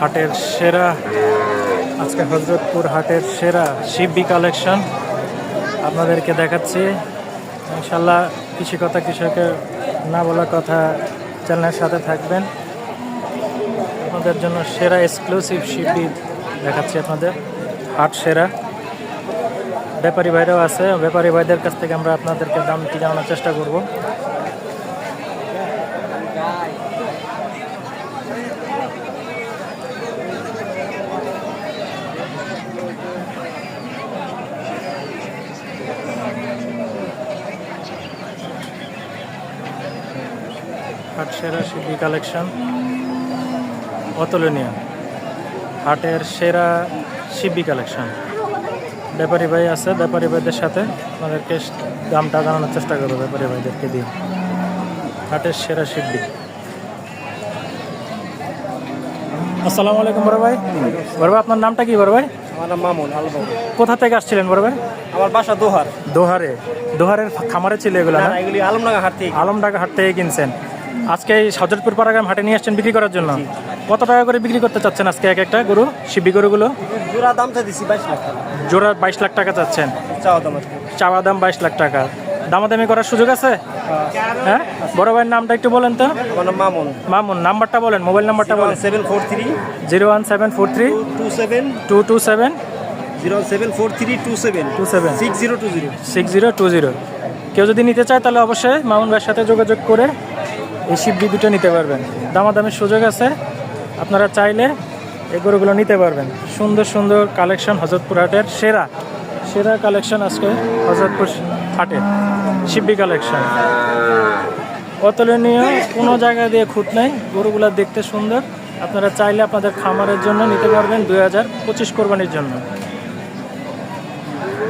হাটের সেরা, আজকে হজরতপুর হাটের সেরা শিববি কালেকশন আপনাদেরকে দেখাচ্ছি। ইনশাল্লাহ কৃষি কথা কৃষকের না বলা কথা চ্যানেলের সাথে থাকবেন। আপনাদের জন্য সেরা এক্সক্লুসিভ শিববি দেখাচ্ছি আপনাদের, হাট সেরা। ব্যাপারী ভাইরাও আছে, ব্যাপারী ভাইদের কাছ থেকে আমরা আপনাদেরকে দাম দামটি জানানোর চেষ্টা করব। হাট সেরা শিল্পী কালেকশন অতুলনীয়। হাটের সেরা শিববি কালেকশন। ব্যাপারী ভাই আছে ব্যাপারী ভাইদের সাথে আমাদেরকে দামটা জানানোর চেষ্টা করব ব্যাপারী ভাইদেরকে দিয়ে। হাটের সেরা শিববি আসসালামু আলাইকুম বড় ভাই। বড় ভাই আপনার নামটা কি বড় ভাই? আমার নাম মামুন আলবাউ কোথা থেকে আসছিলেন বড় ভাই? আমার বাসা দোহার। দোহারে। দোহারের খামারে ছিল এগুলো এগুলি আলমডাঙ্গা হাট থেকে আলমডাঙ্গা হাট থেকে কিনছেন। আজকে এই সজরপুর পাড়াগ্রাম হাটে নিয়ে আসছেন বিক্রি করার জন্য। কত টাকা করে বিক্রি করতে চাচ্ছেন আজকে এক একটা গরু শিবি গরুগুলো? জোড়া দাম দিছি বাইশ লাখ টাকা। জোড়া বাইশ লাখ টাকা চাচ্ছেন। চাওয়া দাম বাইশ লাখ টাকা। দামাদামি করার সুযোগ আছে? হ্যাঁ। বড় ভাইয়ের নামটা একটু বলেন তো। মামুন। মামুন নাম্বারটা বলেন মোবাইল নাম্বারটা বলেন। Seven four three. Zero one seven four three. Two seven two two seven. Zero seven four three two seven. Two seven. Six zero two zero. Six zero two zero. কেউ যদি নিতে চায় তাহলে অবশ্যই মামুন ভাইয়ের সাথে যোগাযোগ করে এই শিববি দুটো নিতে পারবেন। দামাদামির সুযোগ আছে। আপনারা চাইলে এই গরুগুলো নিতে পারবেন। সুন্দর সুন্দর কালেকশন হজরতপুর হাটের সেরা সেরা কালেকশন আজকে হজরতপুর হাটে। শিববি কালেকশন। অতুলনীয়, কোনো জায়গা দিয়ে খুঁত নেই। গরুগুলো দেখতে সুন্দর। আপনারা চাইলে আপনাদের খামারের জন্য নিতে পারবেন দুই হাজার পঁচিশ কোরবানির জন্য।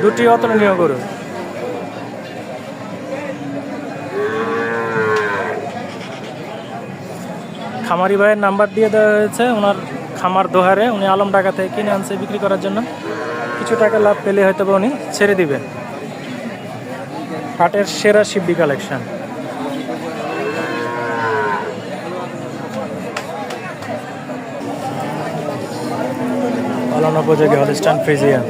দুটি অতুলনীয় গরু। খামারি ভাইয়ের নাম্বার দিয়ে দেওয়া হয়েছে। ওনার খামার দোহারে উনি আলম টাকা থেকে কিনে আনছে, বিক্রি করার জন্য। কিছু টাকা লাভ পেলে হয়তো উনি ছেড়ে দিবেন হাটের সেরা শিববি কালেকশন। পালন উপযোগী হলিস্টান ফ্রিজিয়ান।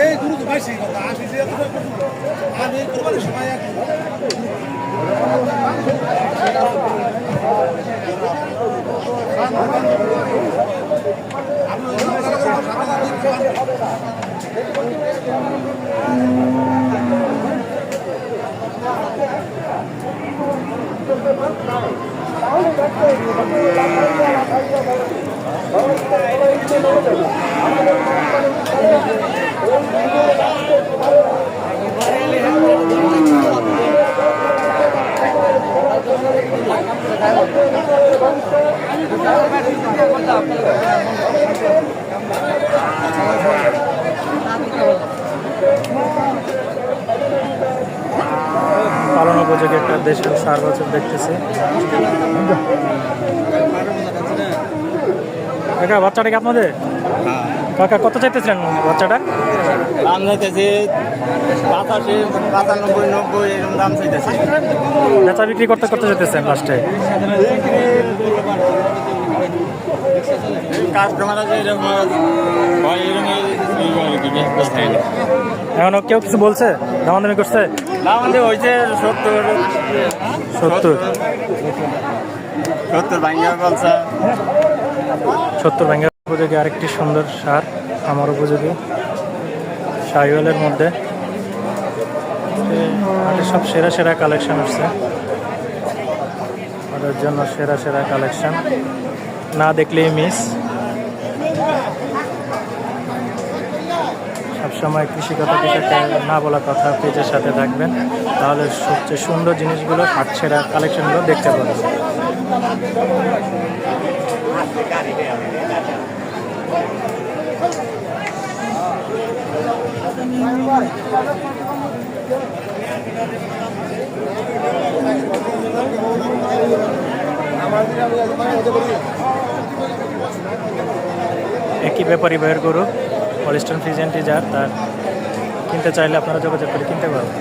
এই গুরু তো বেশি কথা আসি যে আমি কোরবানির সময় এক পালন উপযোগী একটা দেশের সার বছর দেখতেছি। কাকা বাচ্চাটা কি আপনাদের? কাকা কত চাইতেছিলেন বাচ্চাটা? দাম চাইতেছে পাঁচাশি পাঁচানব্বই নব্বই এরকম দাম চাইতেছে। বেচা বিক্রি করতে করতে যেতেছেন লাস্টে কাস্টমার আছে এরকম হয় এরকম এখনও কেউ কিছু বলছে? দামাদামি করছে? সত্তর সত্তর। উপযোগী আরেকটি সুন্দর সার আমার উপযোগী শাহিওয়ালের মধ্যে। সব সেরা সেরা কালেকশন আসছে। ওদের জন্য সেরা সেরা কালেকশন। না দেখলেই মিস সবসময় কৃষিকতা কৃষককে না বলা কথা পেজের সাথে থাকবেন তাহলে সবচেয়ে সুন্দর জিনিসগুলো হাটছেরা কালেকশনগুলো দেখতে পাবেন। একই ব্যাপারী বের করুক হলিস্টন ফিজেন্টি যার তার কিনতে চাইলে আপনারা যোগাযোগ করে কিনতে পারবেন।